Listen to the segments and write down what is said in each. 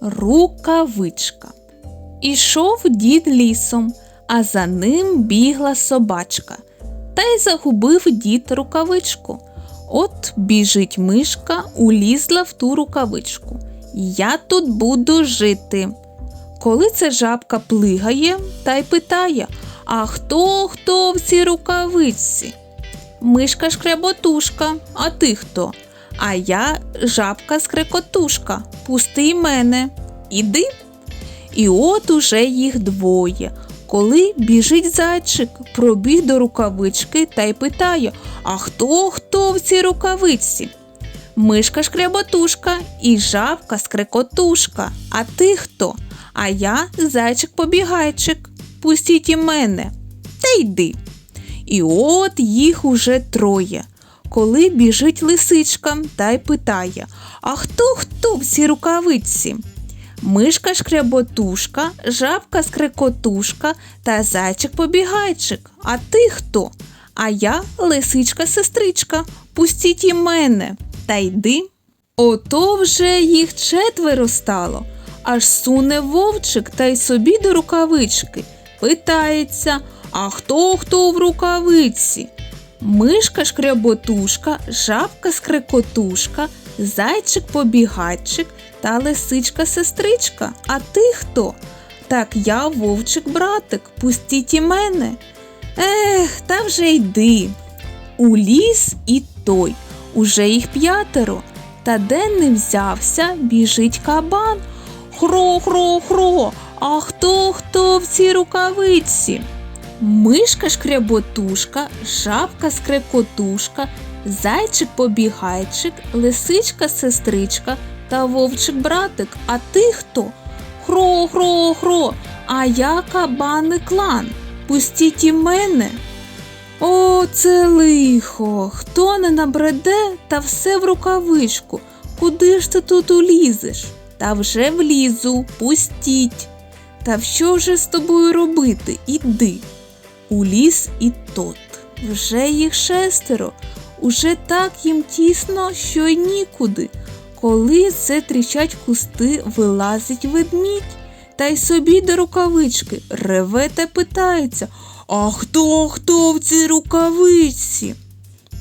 Рукавичка. Ішов дід лісом, а за ним бігла собачка. Та й загубив дід рукавичку. От біжить мишка, улізла в ту рукавичку. Я тут буду жити. Коли це жабка плигає та й питає, а хто хто в цій рукавичці? Мишка шкреботушка, а ти хто? А я жабка скрекотушка. Пусти мене. Іди. І от уже їх двоє. Коли біжить зайчик, пробіг до рукавички та й питає: А хто хто в цій рукавичці? Мишка шкреботушка і жабка скрекотушка. А ти хто? А я зайчик-побігайчик. Пустіть і мене. Та йди. І от їх уже троє. Коли біжить лисичка та й питає: А хто хто в цій рукавиці? Мишка шкряботушка, жабка скрекотушка та зайчик-побігайчик. А ти хто? А я лисичка-сестричка. Пустіть і мене та йди. Ото вже їх четверо стало. Аж суне вовчик та й собі до рукавички. Питається, а хто хто в рукавиці? Мишка шкряботушка, жабка скрекотушка, зайчик побігайчик та лисичка сестричка. А ти хто? Так я вовчик братик, пустіть і мене. Ех, та вже йди. У ліс і той, уже їх п'ятеро. Та де не взявся, біжить кабан. Хро, хро, хро, а хто хто в цій рукавиці? Мишка шкряботушка, жабка скрекотушка, зайчик побігайчик, лисичка сестричка та вовчик братик. А ти хто? Хро, хро, хро, а я кабани клан. Пустіть і мене. О, це лихо. Хто не набреде, та все в рукавичку. Куди ж ти тут улізеш? Та вже влізу, пустіть. Та що вже з тобою робити? Іди. У ліс і тот. Вже їх шестеро. Уже так їм тісно, що й нікуди. Коли це тріщать кусти, вилазить ведмідь. Та й собі до рукавички реве та питається А хто хто в цій рукавичці?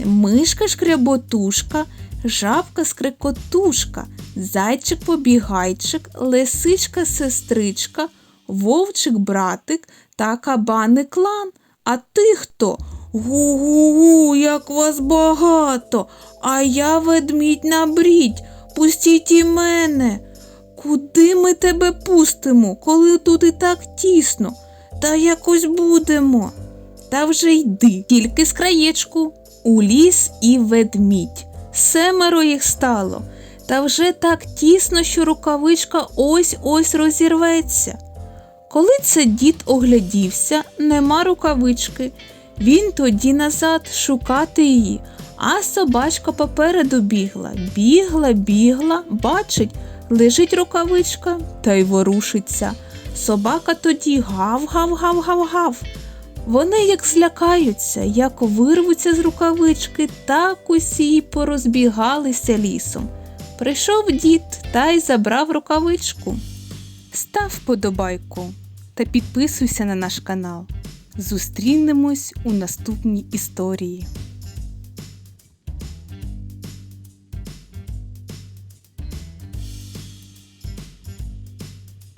Мишка шкряботушка, жабка скрекотушка, зайчик побігайчик, лисичка сестричка, вовчик братик та кабани клан. А ти хто? Гу-гу-гу, як вас багато, а я ведмідь на брідь, пустіть і мене. Куди ми тебе пустимо, коли тут і так тісно? Та якось будемо. Та вже йди, тільки з краєчку, у ліс і ведмідь. Семеро їх стало, та вже так тісно, що рукавичка ось ось розірветься. Коли це дід оглядівся, нема рукавички. Він тоді назад шукати її, а собачка попереду бігла, бігла, бігла, бачить, лежить рукавичка та й ворушиться. Собака тоді гав-гав-гав-гав-гав. Вони як злякаються, як вирвуться з рукавички, так усі й порозбігалися лісом. Прийшов дід та й забрав рукавичку. Став вподобайку та підписуйся на наш канал. Зустрінемось у наступній історії.